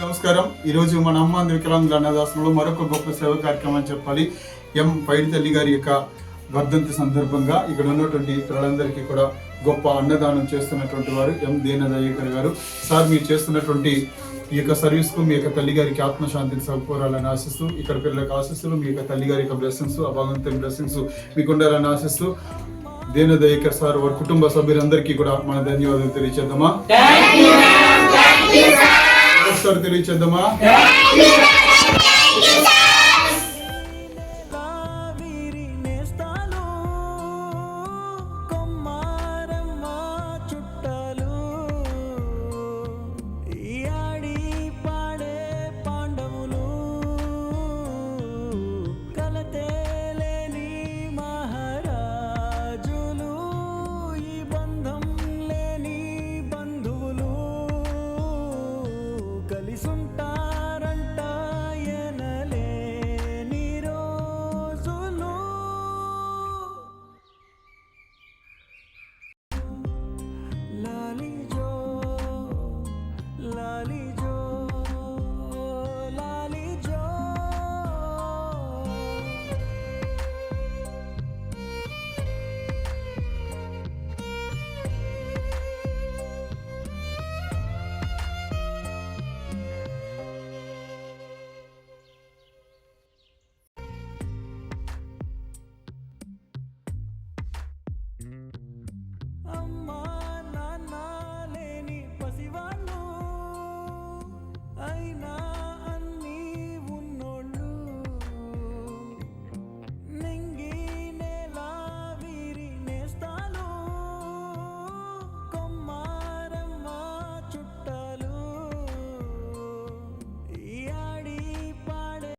నమస్కారం. ఈరోజు మన అమ్మ వికలాంగుల అన్నదాసంలో మరొక గొప్ప సేవ కార్యక్రమం చెప్పాలి. ఎం. పైడి తల్లి గారి యొక్క వర్ధంతి సందర్భంగా ఇక్కడ ఉన్నటువంటి పిల్లలందరికీ కూడా గొప్ప అన్నదానం చేస్తున్నటువంటి వారు ఎం. దీనదయ్యకర్ గారు. సార్ మీరు చేస్తున్నటువంటి ఈ యొక్క సర్వీస్కు మీ యొక్క తల్లి గారికి ఆత్మశాంతిని సమకూరాలని ఆశిస్తూ ఇక్కడ పిల్లలకు ఆశిస్తులు మీ యొక్క తల్లి గారి యొక్క బ్లెస్సింగ్స్ ఆ భగవంతుని బ్లెస్సింగ్స్ మీకు ఉండాలని ఆశిస్తూ దీనదయ్యకర్ సార్ వారి కుటుంబ సభ్యులందరికీ కూడా మన ధన్యవాదాలు తెలియచేద్దామా? ఒకసారి తెలియచేద్దామా